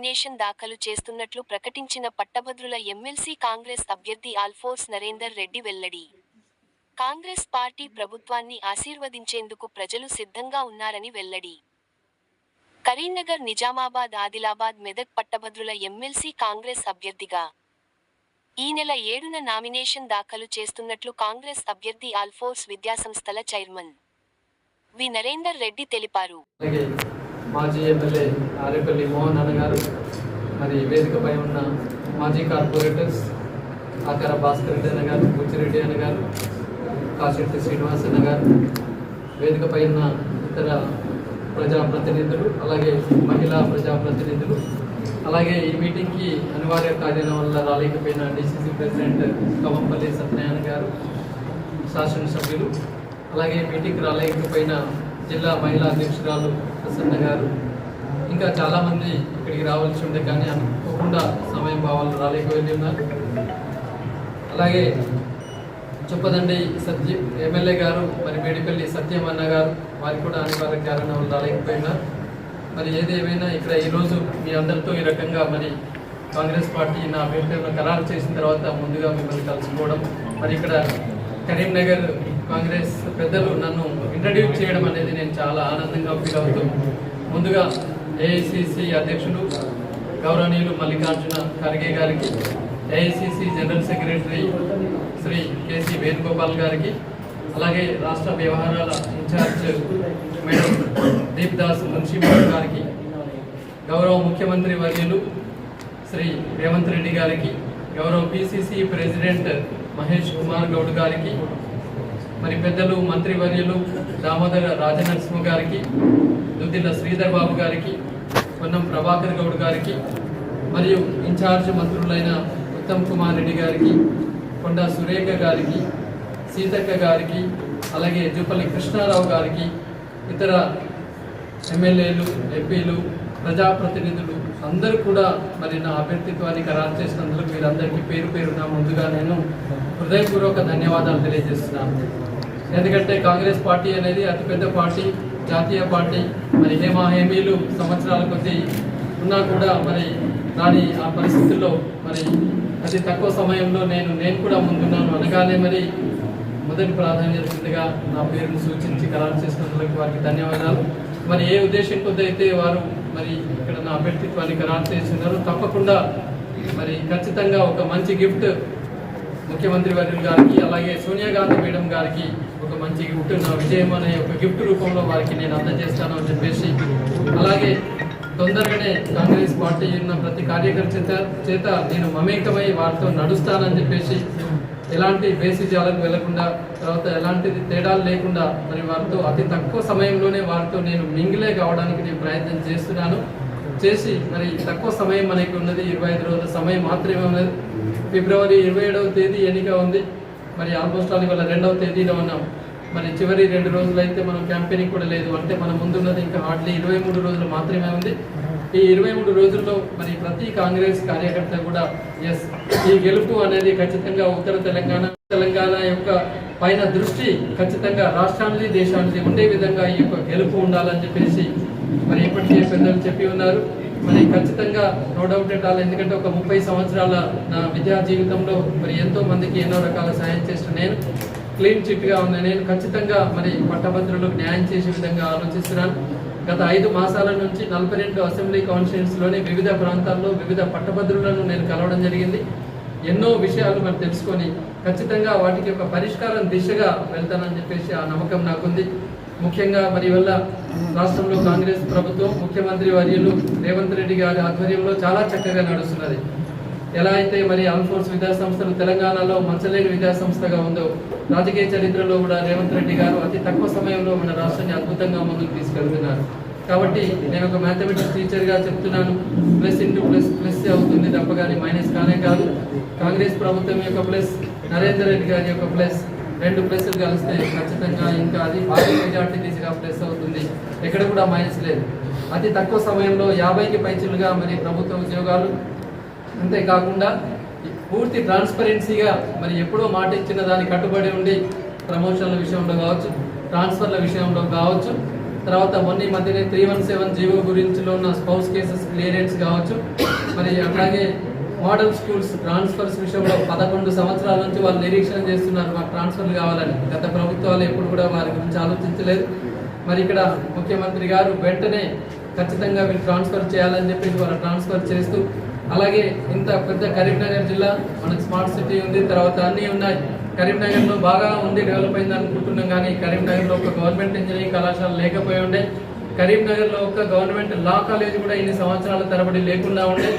Nomination దాఖలు చేస్తున్నట్లు ప్రకటించిన పట్టభద్రుల ఎమ్మెల్సీ కాంగ్రెస్ అభ్యర్థి ఆల్ఫోర్స్ నరేందర్ రెడ్డి వెల్లడి. కాంగ్రెస్ పార్టీ ప్రభుత్వాన్ని ఆశీర్వదించేందుకు ప్రజలు సిద్ధంగా ఉన్నారని వెల్లడి. కరీంనగర్ నిజామాబాద్ ఆదిలాబాద్ మెదక్ పట్టభద్రుల ఎమ్మెల్సీ కాంగ్రెస్ అభ్యర్థిగా. ఈ నెల ఏడున నామినేషన్ దాఖలు చేస్తున్నట్లు కాంగ్రెస్ అభ్యర్థి ఆల్ఫోర్స్ విద్యాసంస్థల చైర్మన్ వి నరేందర్ రెడ్డి తెలిపారు. మాజీ ఎమ్మెల్యే ఆరేపల్లి మోహన్ అన్న గారు మరి వేదికపై ఉన్న మాజీ కార్పొరేటర్స్ ఆకార భాస్కర్ రెడ్డి అన్న గారు బుచ్చిరెడ్డి అన్న గారు కాశెట్టి శ్రీనివాస్ అన్న గారు వేదికపై ఉన్న ఇతర ప్రజాప్రతినిధులు అలాగే మహిళా ప్రజాప్రతినిధులు అలాగే ఈ మీటింగ్కి అనివార్య కార్యాలయం వల్ల రాలేకపోయిన డిసిసి ప్రెసిడెంట్ కవంపల్లి సత్యనారాయణ గారు శాసనసభ్యులు అలాగే మీటింగ్కి రాలేకపోయిన జిల్లా మహిళా అధ్యక్షురాలు ప్రసన్న గారు. ఇంకా చాలామంది ఇక్కడికి రావాల్సి ఉండే కానీ అనుకోకుండా సమయం భావాలు రాలేకపోయి ఉన్నారు. అలాగే చెప్పదండి సత్య ఎమ్మెల్యే గారు మరి మేడిపల్లి సత్యం అన్న గారు వారికి కూడా అనివార్య కారణాలు రాలేకపోయినారు మరి ఏది ఏమైనా ఇక్కడ ఈరోజు మీ అందరితో ఈ రకంగా మరి కాంగ్రెస్ పార్టీ నా అభ్యర్థులను ఖరారు చేసిన తర్వాత ముందుగా మిమ్మల్ని కలుసుకోవడం మరి ఇక్కడ కరీంనగర్ కాంగ్రెస్ పెద్దలు నన్ను ఇంట్రడ్యూస్ చేయడం అనేది నేను చాలా ఆనందంగా ఫీల్ అవుతూ ముందుగా ఏఐసిసి అధ్యక్షులు గౌరవనీయులు మల్లికార్జున ఖర్గే గారికి AICC general secretary Shri KC Venugopal గారికి అలాగే రాష్ట్ర వ్యవహారాల ఇన్ఛార్జ్ మేడం దీప్ దాస్ మున్షిబాబు గారికి గౌరవ ముఖ్యమంత్రి వర్యులు శ్రీ రేవంత్ రెడ్డి గారికి గౌరవ పిసిసి ప్రెసిడెంట్ మహేష్ కుమార్ గౌడ్ గారికి మరి పెద్దలు మంత్రివర్యులు దామోదర రాజనరసింహ గారికి దుద్దిల్ల శ్రీధర్ బాబు గారికి పొన్నం ప్రభాకర్ గౌడ్ గారికి మరియు ఇన్ఛార్జ్ మంత్రులైన ఉత్తమ్ కుమార్ రెడ్డి గారికి కొండా సురేఖ గారికి సీతక్క గారికి అలాగే జూపల్లి కృష్ణారావు గారికి ఇతర ఎమ్మెల్యేలు ఎంపీలు ప్రజాప్రతినిధులు అందరూ కూడా మరి నా అభ్యర్థిత్వాన్ని ఖరారు చేసినందుకు మీరందరికీ పేరు పేరున ముందుగా నేను హృదయపూర్వక ధన్యవాదాలు తెలియజేస్తున్నాను. ఎందుకంటే కాంగ్రెస్ పార్టీ అనేది అతిపెద్ద పార్టీ జాతీయ పార్టీ. మరి హేమా హేమీలు సంవత్సరాల కొద్దీ ఉన్నా కూడా మరి దాని ఆ పరిస్థితుల్లో మరి అతి తక్కువ సమయంలో నేను నేను కూడా ముందున్నాను అనగానే మరి మొదటి ప్రాధాన్యత కిందగా నా పేరును సూచించి ఖరారు చేసినందుకు వారికి ధన్యవాదాలు. మరి ఏ ఉద్దేశం కొద్ది అయితే వారు మరి ఇక్కడ నా అభ్యర్థిత్వాన్ని ఖరారు చేస్తున్నారు. తప్పకుండా మరి ఖచ్చితంగా ఒక మంచి గిఫ్ట్ ముఖ్యమంత్రి వర్యులు గారికి అలాగే సోనియా గాంధీ మేడం గారికి ఒక మంచి గిఫ్ట్ నా విజయం అనే ఒక గిఫ్ట్ రూపంలో వారికి నేను అందజేస్తాను అని చెప్పేసి అలాగే తొందరగానే కాంగ్రెస్ పార్టీ ఉన్న ప్రతి కార్యకర్త చేత చేత నేను మమేకమై వారితో నడుస్తానని చెప్పేసి ఎలాంటి బేసిజాలకు వెళ్ళకుండా తర్వాత ఎలాంటిది తేడాలు లేకుండా మరి వారితో అతి తక్కువ సమయంలోనే వారితో నేను మింగిలే కావడానికి నేను ప్రయత్నం చేస్తున్నాను. చేసి మరి తక్కువ సమయం మనకి ఉన్నది ఇరవై ఐదు రోజుల సమయం మాత్రమే ఉన్నది. ఫిబ్రవరి ఇరవై ఏడవ తేదీ ఎన్నిక ఉంది. మరి ఆల్మోస్ట్ ఆల్ ఇవాళ రెండవ తేదీలో ఉన్నాం. మరి చివరి రెండు రోజులు అయితే మనం క్యాంపెయినింగ్ కూడా లేదు. అంటే మన ముందున్నది ఇంకా హార్డ్లీ ఇరవై మూడు రోజులు మాత్రమే ఉంది. ఈ ఇరవై మూడు రోజుల్లో మరి ప్రతి కాంగ్రెస్ కార్యకర్త కూడా ఎస్ ఈ గెలుపు అనేది ఖచ్చితంగా ఉత్తర తెలంగాణ తెలంగాణ యొక్క పైన దృష్టి ఖచ్చితంగా రాష్ట్రానికి దేశానికి ఉండే విధంగా ఈ యొక్క గెలుపు ఉండాలని చెప్పేసి మరి ఇప్పటికే పెద్దలు చెప్పి ఉన్నారు. మరి ఖచ్చితంగా నో డౌట్ ఎట్ ఆల్ ఎందుకంటే ఒక ముప్పై సంవత్సరాల నా విద్యా జీవితంలో మరి ఎంతో మందికి ఎన్నో రకాల సాయం చేసిన నేను. క్లీన్ చిట్గా ఉన్న నేను ఖచ్చితంగా మరి పట్టభద్రులకు న్యాయం చేసే విధంగా ఆలోచిస్తున్నాను. గత ఐదు మాసాల నుంచి నలభై రెండు అసెంబ్లీ కాన్స్టిట్యూన్స్లోని వివిధ ప్రాంతాల్లో వివిధ పట్టభద్రులను నేను కలవడం జరిగింది. ఎన్నో విషయాలు మనం తెలుసుకొని ఖచ్చితంగా వాటికి ఒక పరిష్కారం దిశగా వెళ్తానని చెప్పేసి ఆ నమ్మకం నాకుంది. ముఖ్యంగా మరి వల్ల రాష్ట్రంలో కాంగ్రెస్ ప్రభుత్వం ముఖ్యమంత్రి వర్యులు రేవంత్ రెడ్డి గారి ఆధ్వర్యంలో చాలా చక్కగా నడుస్తున్నది. ఎలా అయితే మరి ఆల్ఫోర్స్ విద్యా సంస్థలు తెలంగాణలో మంచలేని విద్యా సంస్థగా ఉందో రాజకీయ చరిత్రలో కూడా రేవంత్ రెడ్డి గారు అతి తక్కువ సమయంలో మన రాష్ట్రాన్ని అద్భుతంగా ముందుకు తీసుకెళ్తున్నారు. కాబట్టి నేను ఒక మ్యాథమెటిక్స్ టీచర్గా చెప్తున్నాను. ప్లస్ ఇంటూ ప్లస్ ప్లస్ అవుతుంది తప్ప కానీ మైనస్ కానే కాదు. కాంగ్రెస్ ప్రభుత్వం యొక్క ప్లస్ నరేందర్ రెడ్డి గారి యొక్క ప్లస్ రెండు ప్లస్లు కలిస్తే ఖచ్చితంగా ఇంకా అది భారీ మెజార్టీ దిశగా ప్లస్ అవుతుంది. ఎక్కడ కూడా మైనస్ లేదు. అతి తక్కువ సమయంలో యాభైకి పైచులుగా మరి ప్రభుత్వ ఉద్యోగాలు. అంతేకాకుండా పూర్తి ట్రాన్స్పరెన్సీగా మరి ఎప్పుడో మాట ఇచ్చిన దానికి కట్టుబడి ఉండి ప్రమోషన్ల విషయంలో కావచ్చు ట్రాన్స్ఫర్ల విషయంలో కావచ్చు తర్వాత మొన్న ఈ మధ్యనే త్రీ వన్ సెవెన్ జీవో గురించిలో ఉన్న స్పౌస్ కేసెస్ క్లియరెన్స్ కావచ్చు. మరి అట్లాగే మోడల్ స్కూల్స్ ట్రాన్స్ఫర్స్ విషయంలో పదకొండు సంవత్సరాల నుంచి వాళ్ళు నిరీక్షణ చేస్తున్నారు. మాకు ట్రాన్స్ఫర్లు కావాలని. గత ప్రభుత్వాలు ఎప్పుడు కూడా వారి గురించి ఆలోచించలేదు. మరి ఇక్కడ ముఖ్యమంత్రి గారు వెంటనే ఖచ్చితంగా వీళ్ళు ట్రాన్స్ఫర్ చేయాలని చెప్పేసి వాళ్ళు ట్రాన్స్ఫర్ చేస్తూ అలాగే ఇంత పెద్ద కరీంనగర్ జిల్లా మనకు స్మార్ట్ సిటీ ఉంది తర్వాత అన్నీ ఉన్నాయి. కరీంనగర్లో బాగా ఉంది డెవలప్ అయింది అనుకుంటున్నాం కానీ కరీంనగర్లో ఒక గవర్నమెంట్ ఇంజనీరింగ్ కళాశాల లేకపోయి ఉండే కరీంనగర్లో ఒక గవర్నమెంట్ లా కాలేజ్ కూడా ఇన్ని సంవత్సరాల తరబడి లేకుండా ఉండే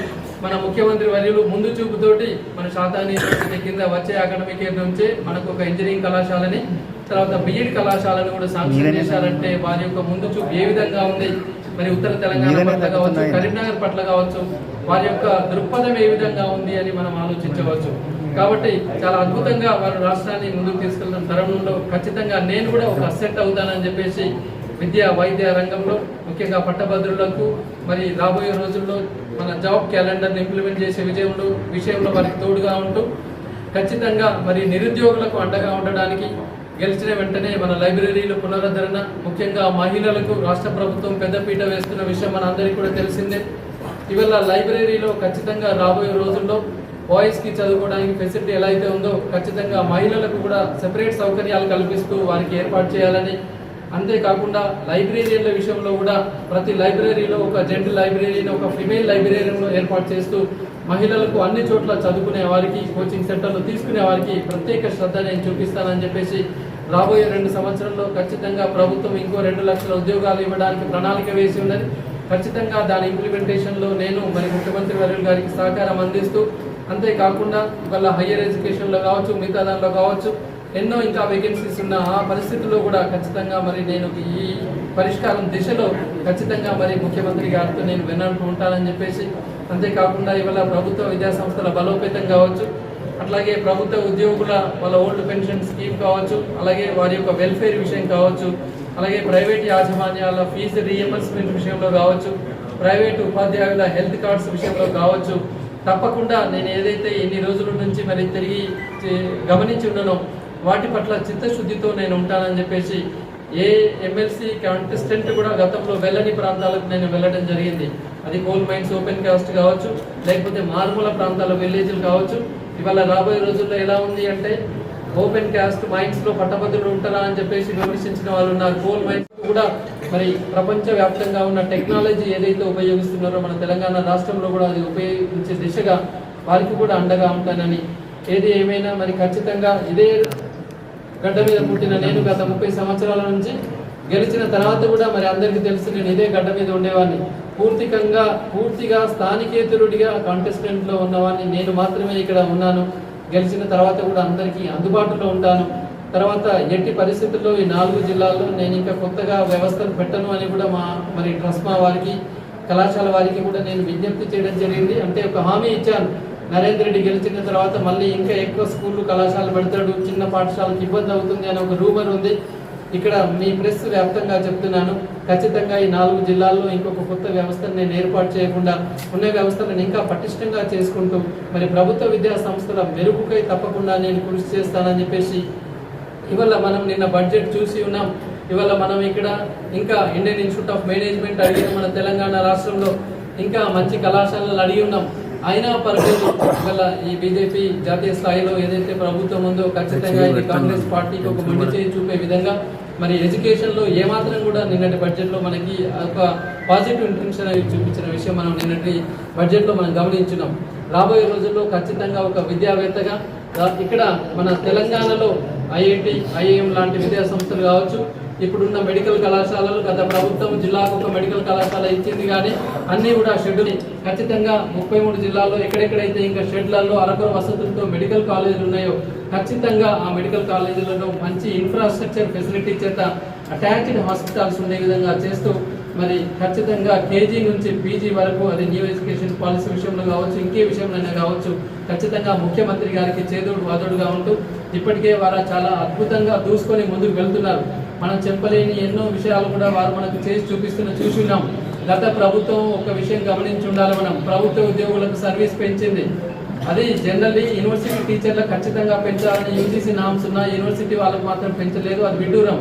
మన ముఖ్యమంత్రి వర్యులు ముందు చూపుతోటి మన శాతాని యూనివర్సిటీ కింద వచ్చే అకాడమిక్ ఇయర్ నుంచే మనకు ఒక ఇంజనీరింగ్ కళాశాలని తర్వాత బిఎడ్ కళాశాలను కూడా శాంక్షన్ చేశారంటే వారి యొక్క ముందు చూపు ఏ విధంగా ఉంది? మరి ఉత్తర తెలంగాణ పట్ల కావచ్చు కరీంనగర్ పట్ల కావచ్చు వారి యొక్క దృక్పథం ఏ విధంగా ఉంది అని మనం ఆలోచించవచ్చు. కాబట్టి చాలా అద్భుతంగా వారు రాష్ట్రాన్ని ముందుకు తీసుకెళ్తున్న తరుణంలో ఖచ్చితంగా నేను కూడా ఒక అసెట్ అవుతానని చెప్పేసి విద్యా వైద్య రంగంలో ముఖ్యంగా పట్టభద్రులకు మరి రాబోయే రోజుల్లో మన జాబ్ క్యాలెండర్ని ఇంప్లిమెంట్ చేసే విజయంలో విషయంలో వారికి తోడుగా ఉంటూ ఖచ్చితంగా మరి నిరుద్యోగులకు అండగా ఉండడానికి గెలిచిన వెంటనే మన లైబ్రరీలు పునరుద్ధరణ ముఖ్యంగా మహిళలకు రాష్ట్ర ప్రభుత్వం పెద్దపీట వేస్తున్న విషయం మన అందరికీ కూడా తెలిసిందే. ఇవాళ లైబ్రరీలో ఖచ్చితంగా రాబోయే రోజుల్లో బాయ్స్కి చదువుకోవడానికి ఫెసిలిటీ ఎలా అయితే ఉందో ఖచ్చితంగా మహిళలకు కూడా సెపరేట్ సౌకర్యాలు కల్పిస్తూ వారికి ఏర్పాటు చేయాలని అంతేకాకుండా లైబ్రరీల విషయంలో కూడా ప్రతి లైబ్రరీలో ఒక జెంట్ లైబ్రరీని ఒక ఫిమేల్ లైబ్రరీని ఏర్పాటు చేస్తూ మహిళలకు అన్ని చోట్ల చదువుకునే వారికి కోచింగ్ సెంటర్లు తీసుకునే వారికి ప్రత్యేక శ్రద్ధ నేను చూపిస్తానని చెప్పేసి రాబోయే రెండు సంవత్సరంలో ఖచ్చితంగా ప్రభుత్వం ఇంకో రెండు లక్షల ఉద్యోగాలు ఇవ్వడానికి ప్రణాళిక వేసి ఉన్నది ఖచ్చితంగా దాని ఇంప్లిమెంటేషన్లో నేను మరి ముఖ్యమంత్రి వర్యులు గారికి సహకారం అందిస్తూ అంతేకాకుండా ఇవాళ హయ్యర్ ఎడ్యుకేషన్లో కావచ్చు మిగతా దానిలో కావచ్చు ఎన్నో ఇంకా వేకెన్సీస్ ఉన్న ఆ పరిస్థితుల్లో కూడా ఖచ్చితంగా మరి నేను ఈ పరిష్కారం దిశలో ఖచ్చితంగా మరి ముఖ్యమంత్రి గారితో నేను వినంటూ ఉంటానని చెప్పేసి అంతేకాకుండా ఇవాళ ప్రభుత్వ విద్యా సంస్థల బలోపేతం కావచ్చు అట్లాగే ప్రభుత్వ ఉద్యోగుల వాళ్ళ ఓల్డ్ పెన్షన్ స్కీమ్ కావచ్చు అలాగే వారి యొక్క వెల్ఫేర్ విషయం కావచ్చు అలాగే ప్రైవేట్ యాజమాన్యాల ఫీజు రీఎంబర్స్మెంట్ విషయంలో కావచ్చు ప్రైవేట్ ఉపాధ్యాయుల హెల్త్ కార్డ్స్ విషయంలో కావచ్చు తప్పకుండా నేను ఏదైతే ఎన్ని రోజుల నుంచి మరి తిరిగి గమనించి ఉన్నానో వాటి పట్ల చిత్తశుద్ధితో నేను ఉంటానని చెప్పేసి ఏ ఎమ్మెల్సీ కాంటెస్టెంట్ కూడా గతంలో వెళ్ళని ప్రాంతాలకు నేను వెళ్ళడం జరిగింది. అది కోల్ మైన్స్ ఓపెన్ కాస్ట్ కావచ్చు లేకపోతే మారుమూల ప్రాంతాల విలేజ్లు కావచ్చు. ఇవాళ రాబోయే రోజుల్లో ఎలా ఉంది అంటే ఓపెన్ కాస్ట్ మైన్స్లో పట్టభద్రులు ఉంటారా అని చెప్పేసి విమర్శించిన వాళ్ళు ఉన్నారు. కోల్ మైన్స్ కూడా మరి ప్రపంచ వ్యాప్తంగా ఉన్న టెక్నాలజీ ఏదైతే ఉపయోగిస్తున్నారో మన తెలంగాణ రాష్ట్రంలో కూడా అది ఉపయోగించే దిశగా వారికి కూడా అండగా ఉంటానని. ఏది ఏమైనా మరి ఖచ్చితంగా ఇదే గడ్డ మీద పుట్టిన నేను గత ముప్పై సంవత్సరాల నుంచి గెలిచిన తర్వాత కూడా మరి అందరికీ తెలుసు నేను ఇదే గడ్డ మీద ఉండేవాడిని పూర్తికంగా పూర్తిగా స్థానికేతరుడిగా కాంటెస్టెంట్లో ఉన్నవాడిని నేను మాత్రమే ఇక్కడ ఉన్నాను. గెలిచిన తర్వాత కూడా అందరికీ అందుబాటులో ఉంటాను. తర్వాత ఎట్టి పరిస్థితుల్లో ఈ నాలుగు జిల్లాల్లో నేను ఇంకా కొత్తగా వ్యవస్థను పెట్టను అని కూడా మా మరి ట్రస్మా వారికి కళాశాల వారికి కూడా నేను విజ్ఞప్తి చేయడం జరిగింది. అంటే ఒక హామీ ఇచ్చాను. నరేంద్ర రెడ్డి గెలిచిన తర్వాత మళ్ళీ ఇంకా ఎక్కువ స్కూళ్ళు కళాశాలలు పెడతాడు. చిన్న పాఠశాలకు ఇబ్బంది అవుతుంది అని ఒక రూమర్ ఉంది. ఇక్కడ మీ ప్రెస్ వ్యాప్తంగా చెప్తున్నాను. ఖచ్చితంగా ఈ నాలుగు జిల్లాల్లో ఇంకొక కొత్త వ్యవస్థను నేను ఏర్పాటు చేయకుండా ఉన్న వ్యవస్థలను ఇంకా పటిష్టంగా చేసుకుంటూ మరి ప్రభుత్వ విద్యా సంస్థల మెరుగుకై తప్పకుండా నేను కృషి చేస్తానని చెప్పేసి ఇవాళ మనం నిన్న బడ్జెట్ చూసి ఉన్నాం. ఇవాళ మనం ఇక్కడ ఇంకా ఇండియన్ ఇన్స్టిట్యూట్ ఆఫ్ మేనేజ్మెంట్ అడిగిన మన తెలంగాణ రాష్ట్రంలో ఇంకా మంచి కళాశాలలు అడిగి ఉన్నాం. అయినా పర్లేదు ఇవాళ ఈ బీజేపీ జాతీయ స్థాయిలో ఏదైతే ప్రభుత్వం ఉందో ఖచ్చితంగా ఇది కాంగ్రెస్ పార్టీకి ఒక మొండి చేయి చూపే విధంగా మరి ఎడ్యుకేషన్లో ఏమాత్రం కూడా నిన్నటి బడ్జెట్లో మనకి ఒక పాజిటివ్ ఇంటెన్షన్ అవి చూపించిన విషయం మనం నిన్నటి బడ్జెట్లో మనం గమనించున్నాం రాబోయే రోజుల్లో ఖచ్చితంగా ఒక విద్యావేత్తగా ఇక్కడ మన తెలంగాణలో ఐఐటి ఐఐఎం లాంటి విద్యా సంస్థలు కావచ్చు ఇప్పుడున్న మెడికల్ కళాశాలలు గత ప్రభుత్వం జిల్లాకు ఒక మెడికల్ కళాశాల ఇచ్చింది కానీ అన్నీ కూడా షెడ్యూల్ ఖచ్చితంగా ముప్పై మూడు జిల్లాల్లో ఎక్కడెక్కడైతే ఇంకా షెడ్లలో అరకొర వసతులతో మెడికల్ కాలేజీలు ఉన్నాయో ఖచ్చితంగా ఆ మెడికల్ కాలేజీలలో మంచి ఇన్ఫ్రాస్ట్రక్చర్ ఫెసిలిటీ చేత అటాచ్డ్ హాస్పిటల్స్ ఉండే విధంగా చేస్తూ మరి ఖచ్చితంగా కేజీ నుంచి పీజీ వరకు అది న్యూ ఎడ్యుకేషన్ పాలసీ విషయంలో కావచ్చు ఇంకే విషయంలోనే కావచ్చు ఖచ్చితంగా ముఖ్యమంత్రి గారికి చేదోడు వాదోడుగా ఉంటూ ఇప్పటికే వారు చాలా అద్భుతంగా దూసుకొని ముందుకు వెళ్తున్నారు. మనం చెప్పలేని ఎన్నో విషయాలు కూడా వారు మనకు చేసి చూపిస్తున్న చూసి ఉన్నాం. గత ప్రభుత్వం ఒక విషయం గమనించి ఉండాలి మనం. ప్రభుత్వ ఉద్యోగులకు సర్వీస్ పెంచింది. అది జనరల్లీ యూనివర్సిటీ టీచర్లకు ఖచ్చితంగా పెంచాలని యూజీసీ నామ్స్ ఉన్న యూనివర్సిటీ వాళ్ళకు మాత్రం పెంచలేదు. అది విడ్డూరం.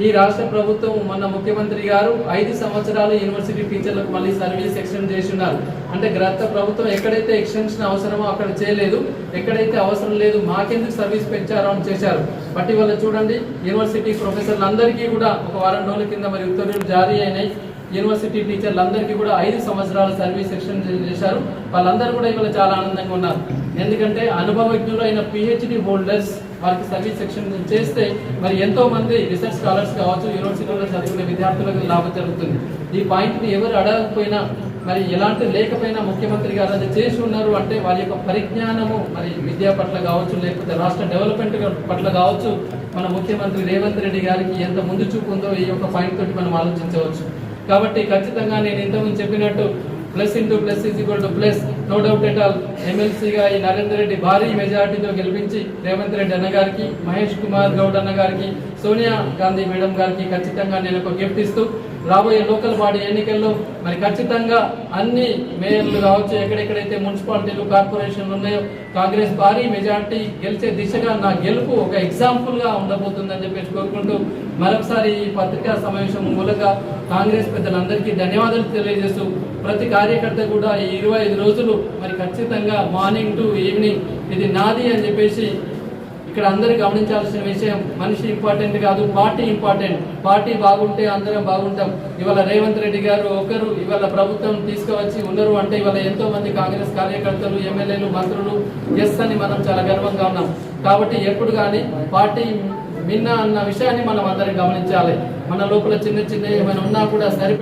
ఈ రాష్ట్ర ప్రభుత్వం మన ముఖ్యమంత్రి గారు ఐదు సంవత్సరాలు యూనివర్సిటీ టీచర్లకు మళ్ళీ సర్వీస్ ఎక్స్టెండ్ చేస్తున్నారు. అంటే గత ప్రభుత్వం ఎక్కడైతే ఎక్స్టెన్షన్ అవసరమో అక్కడ చేయలేదు ఎక్కడైతే అవసరం లేదు మాకెందుకు సర్వీస్ పెంచారో అని చేశారు. బట్ ఇవాళ చూడండి యూనివర్సిటీ ప్రొఫెసర్లు అందరికీ కూడా ఒక వారం రోజుల కింద మరి ఉత్తర్వులు జారీ అయినాయి. యూనివర్సిటీ టీచర్లందరికీ కూడా ఐదు సంవత్సరాల సర్వీస్ ఎక్స్టెండ్ చేశారు. వాళ్ళందరూ కూడా ఇవాళ చాలా ఆనందంగా ఉన్నారు. ఎందుకంటే అనుభవజ్ఞులైన పిహెచ్డి హోల్డర్స్ వారికి సర్వీస్ సెక్షన్ చేస్తే మరి ఎంతో మంది రీసెర్చ్ స్కాలర్స్ కావచ్చు యూనివర్సిటీలో చదువుకునే విద్యార్థులకు లాభం జరుగుతుంది. ఈ పాయింట్ని ఎవరు అడగకపోయినా మరి ఎలాంటి లేకపోయినా ముఖ్యమంత్రి గారు అది చేసి ఉన్నారు అంటే వారి యొక్క పరిజ్ఞానము మరి విద్యా పట్ల కావచ్చు లేకపోతే రాష్ట్ర డెవలప్మెంట్ పట్ల కావచ్చు మన ముఖ్యమంత్రి రేవంత్ రెడ్డి గారికి ఎంత ముందు చూపు ఉందో ఈ యొక్క పాయింట్ తోటి మనం ఆలోచించవచ్చు. కాబట్టి ఖచ్చితంగా నేను ఇంతకుముందు చెప్పినట్టు plus into plus is equal to plus no doubt at all ఎమ్మెల్సీగా ఈ నరేందర్ రెడ్డి భారీ మెజార్టీతో గెలిపించి రేవంత్ రెడ్డి అన్న గారికి మహేష్ కుమార్ గౌడ్ అన్న గారికి సోనియా గాంధీ మేడం గారికి ఖచ్చితంగా నేను ఒక గిఫ్ట్ ఇస్తూ రాబోయే లోకల్ బాడీ ఎన్నికల్లో మరి ఖచ్చితంగా అన్ని మేయర్లు కావచ్చు ఎక్కడెక్కడైతే మున్సిపాలిటీలు కార్పొరేషన్లు ఉన్నాయో కాంగ్రెస్ భారీ మెజార్టీ గెలిచే దిశగా నా గెలుపు ఒక ఎగ్జాంపుల్గా ఉండబోతుందని చెప్పేసి కోరుకుంటూ మరొకసారి ఈ పత్రికా సమావేశం మూలంగా కాంగ్రెస్ పెద్దలందరికీ ధన్యవాదాలు తెలియజేస్తూ ప్రతి కార్యకర్త కూడా ఈ ఇరవై ఐదు రోజులు మరి ఖచ్చితంగా మార్నింగ్ టు ఈవినింగ్ ఇది నాది అని చెప్పేసి ఇక్కడ అందరు గమనించాల్సిన విషయం మనిషి ఇంపార్టెంట్ కాదు పార్టీ ఇంపార్టెంట్. పార్టీ బాగుంటే అందరం బాగుంటాం. ఇవాళ రేవంత్ రెడ్డి గారు ఒకరు ఇవాళ ప్రభుత్వం తీసుకువచ్చి ఉన్నారు అంటే ఇవాళ ఎంతో మంది కాంగ్రెస్ కార్యకర్తలు ఎమ్మెల్యేలు మంత్రులు ఎస్ అని మనం చాలా గర్వంగా ఉన్నాం. కాబట్టి ఎప్పుడు కానీ పార్టీ మిన్న అన్న విషయాన్ని మనం అందరం గమనించాలి. మన లోపల చిన్న చిన్న ఏమైనా ఉన్నా కూడా సరి